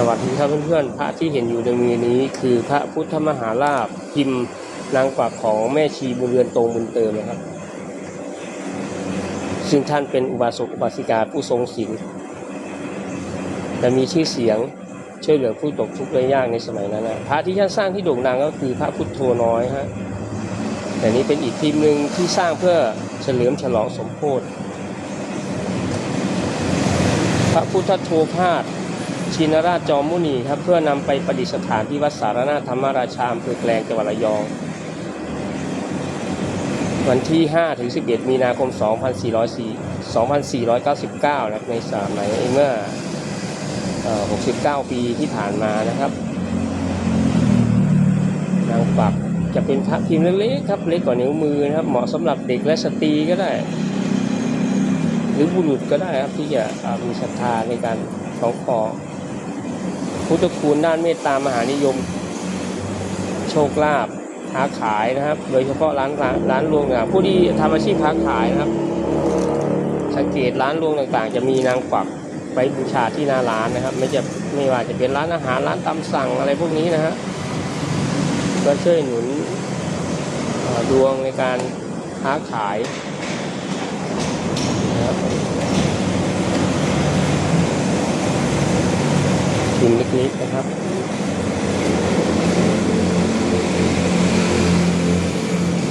สวัสดีครับเพื่อนๆ พระที่เห็นอยู่ในมือนี้คือพระพุทธมหาราชพิมพ์นางกวักของแม่ชีบุญเรือนตรงบุญเติมนะครับ ซึ่งท่านเป็นอุบาสกอุบาสิกาผู้ทรงศีลและมีชื่อเสียงช่วยเหลือผู้ตกทุกข์ได้ยากในสมัยนั้นนะพระที่ท่านสร้างที่โด่งดังก็คือพระพุทโธน้อยฮะแต่นี้เป็นอีกพิมพ์หนึ่งที่สร้างเพื่อเฉลิมฉลองสมโพธิพระพุทธโธพาส ชินราชจอมมุนีครับเพื่อนำไปประดิษฐานที่วัดสารนาธรรมราชาอำเภอแกลงจังหวัดระยอง วันที่ 5 ถึง 11 มีนาคม 2404 2499นะครับในสมัยเมื่อ 69 ปีที่ผ่านมานะครับ นางปักจะเป็นพระพิมพ์เล็กๆครับเล็กกว่านิ้วมือนะครับเหมาะสำหรับเด็กและสตรีก็ได้ หรือบุรุษก็ได้ครับที่จะมีศรัทธาในการของขอ พุทธคุณด้านเมตตามหานิยม โชคลาภค้าขายนะครับ โดยเฉพาะร้านร้านร้านรวงผู้ที่ทำอาชีพค้าขายนะครับ สังเกตร้านรวงต่างๆ จะมีนางกวักไว้บูชาที่หน้าร้านนะครับ ไม่จะไม่ว่าจะเป็นร้านอาหารร้านตามสั่งอะไรพวกนี้นะฮะก็ช่วยหนุนดวงในการค้าขายนะครับ พิมเล็กๆนะครับ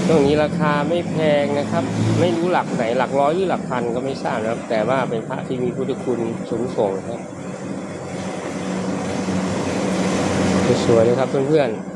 ตรงนี้ราคาไม่แพงนะครับ ไม่รู้หลักไหนหลักร้อยหรือหลักพันก็ไม่ทราบนะครับ แต่ว่าเป็นพระที่มีพุทธคุณสูงส่งครับสวยๆเลยครับเพื่อนๆ